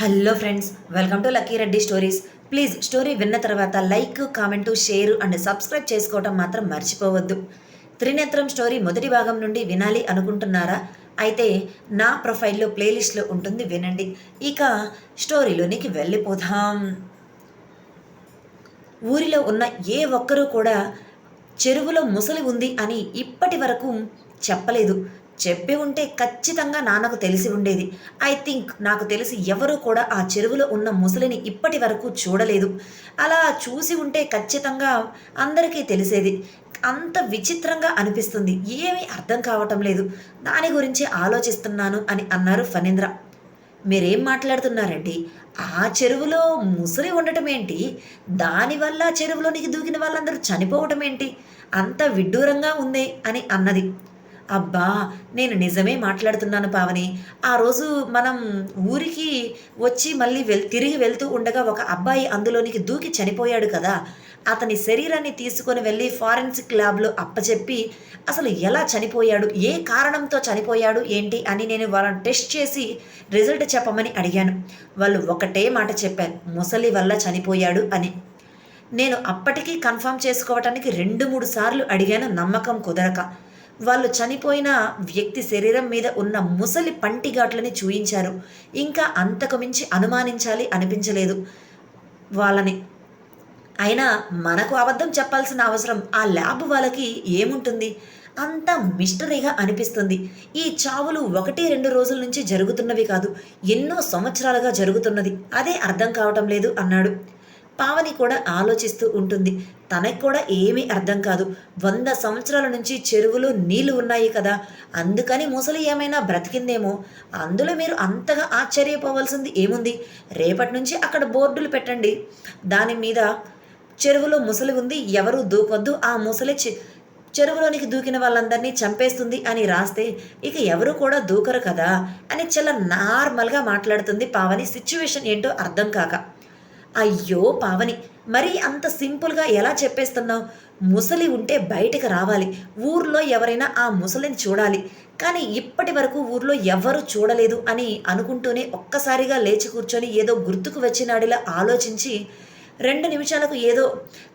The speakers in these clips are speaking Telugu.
Hello friends welcome to Lucky Reddy stories. Please story విన్న తర్వాత like comment share and subscribe చేసుకోవటం మాత్రం మర్చిపోవద్దు. త్రినేత్రం స్టోరీ మొదటి భాగం నుండి వినాలి అనుకుంటున్నారా? అయితే నా ప్రొఫైల్లో ప్లేలిస్ట్లో ఉంటుంది వినండి. ఇక స్టోరీలోనికి వెళ్ళిపోదాం. ఊరిలో ఉన్న ఏ ఒక్కరూ కూడా చెరువులో ముసలి ఉంది అని ఇప్పటి వరకు చెప్పలేదు. చెప్పి ఉంటే ఖచ్చితంగా నాన్నకు తెలిసి ఉండేది. ఐ థింక్ నాకు తెలిసి ఎవరూ కూడా ఆ చెరువులో ఉన్న ముసలిని ఇప్పటి వరకు చూడలేదు. అలా చూసి ఉంటే ఖచ్చితంగా అందరికీ తెలిసేది. అంత విచిత్రంగా అనిపిస్తుంది. ఏమీ అర్థం కావటం లేదు. దాని గురించి ఆలోచిస్తున్నాను అని అన్నారు ఫణీంద్ర. మీరేం మాట్లాడుతున్నారండి? ఆ చెరువులో ముసలి ఉండటం ఏంటి? దానివల్ల చెరువులోనికి దూకిన వాళ్ళందరూ చనిపోవటం ఏంటి? అంత విడ్డూరంగా ఉంది అని అన్నది. అబ్బా నేను నిజమే మాట్లాడుతున్నాను పావని. ఆ రోజు మనం ఊరికి వచ్చి మళ్ళీ వెల్ తిరిగి వెళ్తూ ఉండగా ఒక అబ్బాయి అందులోనికి దూకి చనిపోయాడు కదా. అతని శరీరాన్ని తీసుకొని వెళ్ళి ఫారెన్సిక్ ల్యాబ్లో అప్పచెప్పి అసలు ఎలా చనిపోయాడు? ఏ కారణంతో చనిపోయాడు? ఏంటి? అని నేను వాళ్ళని టెస్ట్ చేసి రిజల్ట్ చెప్పమని అడిగాను. వాళ్ళు ఒకటే మాట చెప్పారు ముసలి వల్ల చనిపోయాడు అని. నేను అప్పటికీ కన్ఫర్మ్ చేసుకోవటానికి రెండు మూడు సార్లు అడిగాను నమ్మకం కుదరక. వాళ్ళు చనిపోయిన వ్యక్తి శరీరం మీద ఉన్న ముసలి పంటిఘాట్లని చూయించారు. ఇంకా అంతకు మించి అనుమానించాలి అనిపించలేదు వాళ్ళని. అయినా మనకు అబద్ధం చెప్పాల్సిన అవసరం ఆ ల్యాబ్ వాళ్ళకి ఏముంటుంది? అంత మిస్టరీగా అనిపిస్తుంది. ఈ చావులు ఒకటి రెండు రోజుల నుంచి జరుగుతున్నవి కాదు ఎన్నో సంవత్సరాలుగా జరుగుతున్నది. అదే అర్థం కావటం లేదు అన్నాడు. పావని కూడా ఆలోచిస్తూ ఉంటుంది. తనకు కూడా ఏమీ అర్థం కాదు. వంద సంవత్సరాల నుంచి చెరువులో నీళ్ళు ఉన్నాయి కదా. అందుకని ముసలి ఏమైనా బ్రతికిందేమో. అందులో మీరు అంతగా ఆశ్చర్యపోవాల్సింది ఏముంది? రేపటి నుంచి అక్కడ బోర్డులు పెట్టండి. దాని మీద చెరువులో ముసలి ఉంది. ఎవరు దూకొద్దు. ఆ ముసలి చె- చెరువులోనికి దూకిన వాళ్ళందరినీ చంపేస్తుంది అని రాస్తే ఇక ఎవరు కూడా దూకరు కదా అని చాలా నార్మల్గా మాట్లాడుతుంది పావని. సిచ్యువేషన్ ఏంటో అర్థం కాక. అయ్యో పావని మరీ అంత సింపుల్గా ఎలా చెప్పేస్తున్నావు? ముసలి ఉంటే బయటకు రావాలి. ఊర్లో ఎవరైనా ఆ ముసలిని చూడాలి. కానీ ఇప్పటి వరకు ఊర్లో ఎవరు చూడలేదు అని అనుకుంటూనే ఒక్కసారిగా లేచి కూర్చొని ఏదో గుర్తుకు వచ్చినాడిలా ఆలోచించి రెండు నిమిషాలకు ఏదో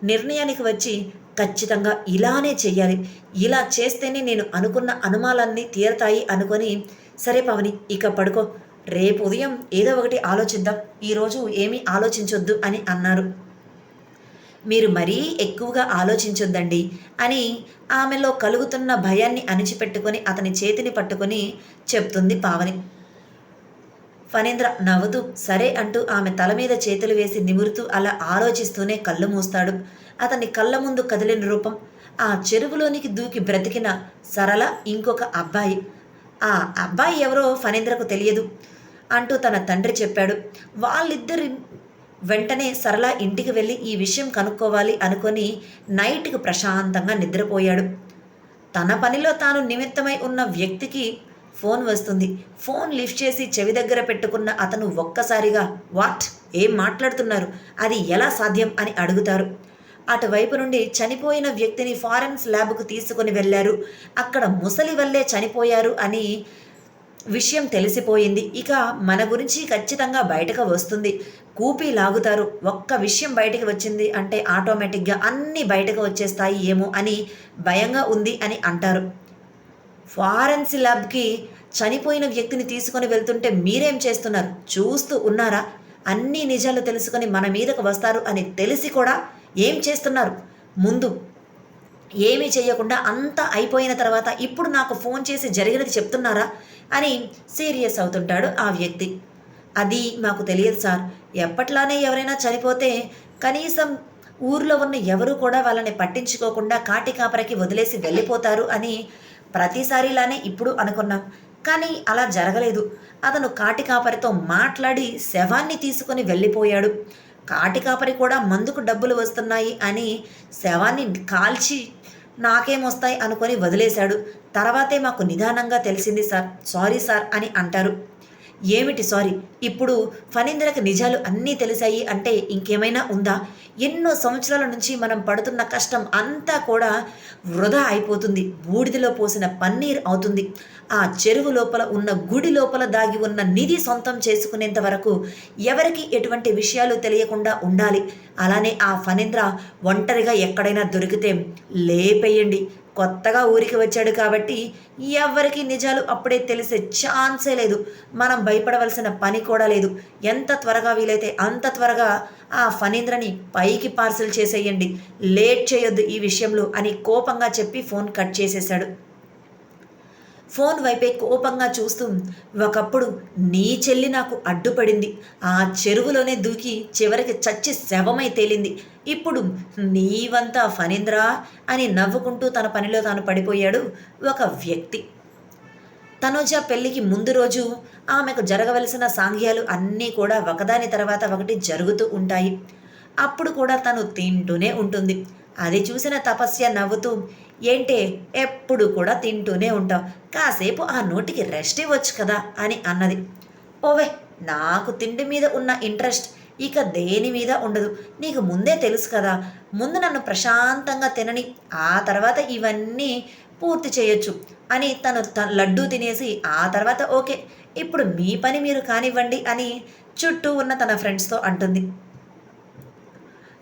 నిర్ణయానికి వచ్చి ఖచ్చితంగా ఇలానే చెయ్యాలి. ఇలా చేస్తేనే నేను అనుకున్న అనుమానాలన్నీ తీరతాయి అనుకొని సరే పవని ఇక పడుకో. రేపు ఉదయం ఏదో ఒకటి ఆలోచిద్దాం. ఈరోజు ఏమీ ఆలోచించొద్దు అని అన్నారు. మీరు మరీ ఎక్కువగా ఆలోచించొద్దండి అని ఆమెలో కలుగుతున్న భయాన్ని అణిచిపెట్టుకొని అతని చేతిని పట్టుకొని చెప్తుంది పావని. ఫణీంద్ర నవ్వుతూ సరే అంటూ ఆమె తల మీద చేతులు వేసి నిమురుతూ అలా ఆలోచిస్తూనే కళ్ళు మూస్తాడు. అతని కళ్ళ ముందు కదిలిన రూపం ఆ చెరువులోనికి దూకి బ్రతికిన సరళ ఇంకొక అబ్బాయి. ఆ అబ్బాయి ఎవరో ఫణీంద్రకు తెలియదు. అంటూ తన తండ్రి చెప్పాడు. వాళ్ళిద్దరి వెంటనే సరళ ఇంటికి వెళ్ళి ఈ విషయం కనుక్కోవాలి అనుకొని నైట్కి ప్రశాంతంగా నిద్రపోయాడు. తన పనిలో తాను నిమిత్తమై ఉన్న వ్యక్తికి ఫోన్ వస్తుంది. ఫోన్ లిఫ్ట్ చేసి చెవి దగ్గర పెట్టుకున్న అతను ఒక్కసారిగా వాట్? ఏం మాట్లాడుతున్నారు? అది ఎలా సాధ్యం? అని అడుగుతారు. అటువైపు నుండి చనిపోయిన వ్యక్తిని ఫారెన్స్ ల్యాబ్కు తీసుకొని వెళ్ళారు. అక్కడ ముసలి వల్లే చనిపోయారు అని విషయం తెలిసిపోయింది. ఇక మన గురించి ఖచ్చితంగా బయటకు వస్తుంది. కూపి లాగుతారు. ఒక్క విషయం బయటకు వచ్చింది అంటే ఆటోమేటిక్గా అన్నీ బయటకు వచ్చేస్తాయి ఏమో అని భయంగా ఉంది అని అంటారు. ఫారెన్సి ల్యాబ్కి చనిపోయిన వ్యక్తిని తీసుకొని వెళ్తుంటే మీరేం చేస్తున్నారు? చూస్తూ ఉన్నారా? అన్ని నిజాలు తెలుసుకొని మన మీదకు వస్తారు అని తెలిసి కూడా ఏం చేస్తున్నారు? ముందు ఏమీ చేయకుండా అంతా అయిపోయిన తర్వాత ఇప్పుడు నాకు ఫోన్ చేసి జరిగినది చెప్తున్నారా అని సీరియస్ అవుతుంటాడు ఆ వ్యక్తి. అది మాకు తెలియదు సార్. ఎప్పట్లానే ఎవరైనా చనిపోతే కనీసం ఊర్లో ఉన్న ఎవరు కూడా వాళ్ళని పట్టించుకోకుండా కాటి కాపరికి వదిలేసి వెళ్ళిపోతారు అని ప్రతిసారిలానే ఇప్పుడు అనుకున్నాం. కానీ అలా జరగలేదు. అతను కాటి కాపరితో మాట్లాడి శవాన్ని తీసుకొని వెళ్ళిపోయాడు. కాటి కాపరి కూడా మందుకు డబ్బులు వస్తున్నాయి అని శవాన్ని కాల్చి నాకేమొస్తాయి అనుకొని వదిలేశాడు. తర్వాతే మాకు నిదానంగా తెలిసింది సార్ సారీ సార్ అని అంటారు. ఏమిటి సారీ? ఇప్పుడు ఫణీంద్రకి నిజాలు అన్నీ తెలిసాయి అంటే ఇంకేమైనా ఉందా? ఎన్నో సంవత్సరాల నుంచి మనం పడుతున్న కష్టం అంతా కూడా వృధా అయిపోతుంది. బూడిదలో పోసిన పన్నీర్ అవుతుంది. ఆ చెరువు లోపల ఉన్న గుడి లోపల దాగి ఉన్న నిధి సొంతం చేసుకునేంత వరకు ఎవరికి ఎటువంటి విషయాలు తెలియకుండా ఉండాలి? అలానే ఆ ఫణీంద్ర ఒంటరిగా ఎక్కడైనా దొరికితే లేపేయండి. కొత్తగా ఊరికి వచ్చాడు కాబట్టి ఎవరికి నిజాలు అప్పుడే తెలిసే ఛాన్సే లేదు. మనం భయపడవలసిన పని కూడా లేదు. ఎంత త్వరగా వీలైతే అంత త్వరగా ఆ ఫణీంద్రని పైకి పార్సిల్ చేసేయండి. లేట్ చేయొద్దు ఈ విషయంలో అని కోపంగా చెప్పి ఫోన్ కట్ చేసేశాడు. ఫోన్ వైపే కోపంగా చూస్తూ ఒకప్పుడు నీ చెల్లి నాకు అడ్డుపడింది. ఆ చెరువులోనే దూకి చివరికి చచ్చి శవమై తేలింది. ఇప్పుడు నీవంతా ఫణీంద్రా అని నవ్వుకుంటూ తన పనిలో తాను పడిపోయాడు ఒక వ్యక్తి. తనుజ పెళ్ళికి ముందు రోజు ఆమెకు జరగవలసిన సాంఘ్యాలు అన్నీ కూడా ఒకదాని తర్వాత ఒకటి జరుగుతూ ఉంటాయి. అప్పుడు కూడా తను తింటూనే ఉంటుంది. అది చూసిన తపస్య నవ్వుతూ ఏంటి ఎప్పుడు కూడా తింటూనే ఉంటావు. కాసేపు ఆ నోటికి రెస్ట్ ఇవ్వచ్చు కదా అని అన్నది. ఓవే నాకు తిండి మీద ఉన్న ఇంట్రెస్ట్ ఇక దేని మీద ఉండదు. నీకు ముందే తెలుసు కదా ముందు నన్ను ప్రశాంతంగా తినని ఆ తర్వాత ఇవన్నీ పూర్తి చేయొచ్చు అని తను త లడ్డూ తినేసి ఆ తర్వాత ఓకే ఇప్పుడు మీ పని మీరు కానివ్వండి అని చుట్టూ ఉన్న తన ఫ్రెండ్స్తో అంటుంది.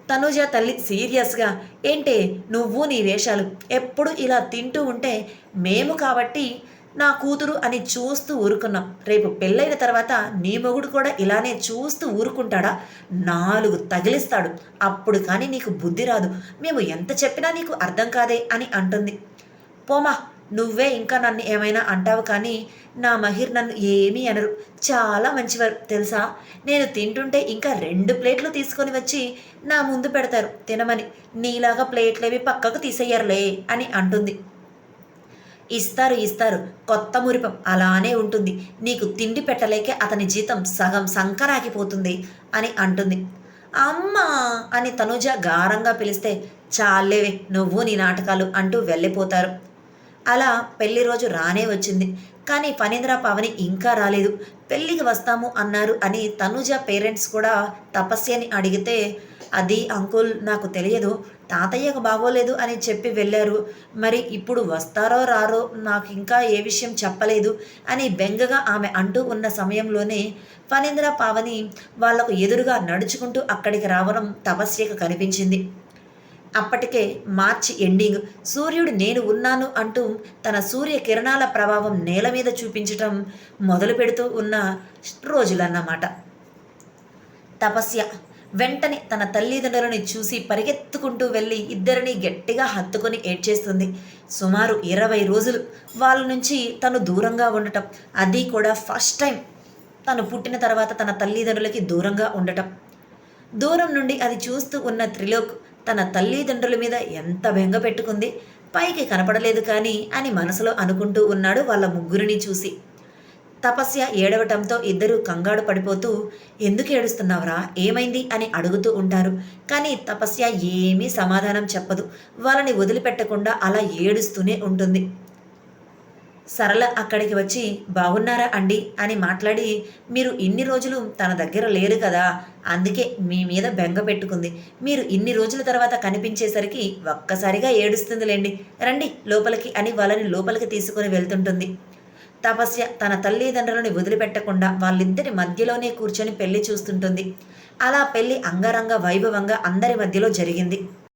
తనుజ తల్లి సీరియస్గా ఏంటే నువ్వు నీ వేషాలు ఎప్పుడు ఇలా తింటూ ఉంటే మేము కాబట్టి నా కూతురు అని చూస్తూ ఊరుకున్నాం. రేపు పెళ్ళైన తర్వాత నీ మొగుడు కూడా ఇలానే చూస్తూ ఊరుకుంటాడా? నాలుగు తగిలిస్తాడు. అప్పుడు కానీ నీకు బుద్ధి రాదు. మేము ఎంత చెప్పినా నీకు అర్థం కాదే అని అంటుంది. పోమా నువ్వే ఇంకా నన్ను ఏమైనా అంటావు కానీ నా మహిర్ నన్ను ఏమీ అనరు. చాలా మంచివారు తెలుసా? నేను తింటుంటే ఇంకా రెండు ప్లేట్లు తీసుకొని వచ్చి నా ముందు పెడతారు. తినమని. నీలాగా ప్లేట్లేవి పక్కకు తీసేయర్లే అని అంటుంది. ఇస్తారు ఇస్తారు. కొత్త మురిపం అలానే ఉంటుంది. నీకు తిండి పెట్టలేకే అతని జీతం సగం సంకరాకిపోతుంది అని అంటుంది. అమ్మా! అని తనుజ గారంగా పిలిస్తే చాలేవే నువ్వు నీ నాటకాలు అంటూ వెళ్ళిపోతారు. అలా పెళ్ళి రోజు రానే వచ్చింది. కానీ ఫణీంద్ర పవని ఇంకా రాలేదు. పెళ్ళికి వస్తాము అన్నారు అని తనుజ పేరెంట్స్ కూడా తపస్యని అడిగితే అది అంకుల్ నాకు తెలియదు తాతయ్యకు బాగోలేదు అని చెప్పి వెళ్ళారు. మరి ఇప్పుడు వస్తారో రారో నాకు ఇంకా ఏ విషయం చెప్పలేదు అని బెంగగా ఆమె అంటూ ఉన్న సమయంలోనే ఫణీంద్ర పావని వాళ్ళకు ఎదురుగా నడుచుకుంటూ అక్కడికి రావడం తపస్యకు కనిపించింది. అప్పటికే మార్చి ఎండింగ్ సూర్యుడు నేను ఉన్నాను అంటూ తన సూర్య కిరణాల ప్రభావం నేల మీద చూపించటం మొదలు పెడుతూ ఉన్న రోజులన్నమాట. తపస్య. వెంటనే తన తల్లిదండ్రులని చూసి పరిగెత్తుకుంటూ వెళ్ళి ఇద్దరిని గట్టిగా హత్తుకొని ఏడ్చేస్తుంది. సుమారు ఇరవై రోజులు వాళ్ళ నుంచి తను దూరంగా ఉండటం. అది కూడా ఫస్ట్ టైం. తను పుట్టిన తర్వాత తన తల్లిదండ్రులకి దూరంగా ఉండటం. దూరం నుండి అది చూస్తూ ఉన్న త్రిలోక్ తన తల్లిదండ్రుల మీద ఎంత బెంగ పెట్టుకుంది? పైకి కనపడలేదు కానీ అని మనసులో అనుకుంటూ ఉన్నాడు వాళ్ళ ముగ్గురిని చూసి. తపస్య ఏడవటంతో ఇద్దరు కంగాడు పడిపోతూ ఎందుకు ఏడుస్తున్నావురా? ఏమైంది? అని అడుగుతూ ఉంటారు. కానీ తపస్య ఏమీ సమాధానం చెప్పదు. వాళ్ళని వదిలిపెట్టకుండా అలా ఏడుస్తూనే ఉంటుంది. సరళ అక్కడికి వచ్చి బాగున్నారా అండి? అని మాట్లాడి మీరు ఇన్ని రోజులు తన దగ్గర లేరు కదా అందుకే మీ మీద బెంగ పెట్టుకుంది. మీరు ఇన్ని రోజుల తర్వాత కనిపించేసరికి ఒక్కసారిగా ఏడుస్తుందిలేండి. రండి లోపలికి అని వాళ్ళని లోపలికి తీసుకుని వెళ్తుంటుంది. తపస్య తన తల్లిదండ్రులని వదిలిపెట్టకుండా వాళ్ళిద్దరి మధ్యలోనే కూర్చొని పెళ్ళి చూస్తుంటుంది. అలా పెళ్ళి అంగరంగ వైభవంగా అందరి మధ్యలో జరిగింది.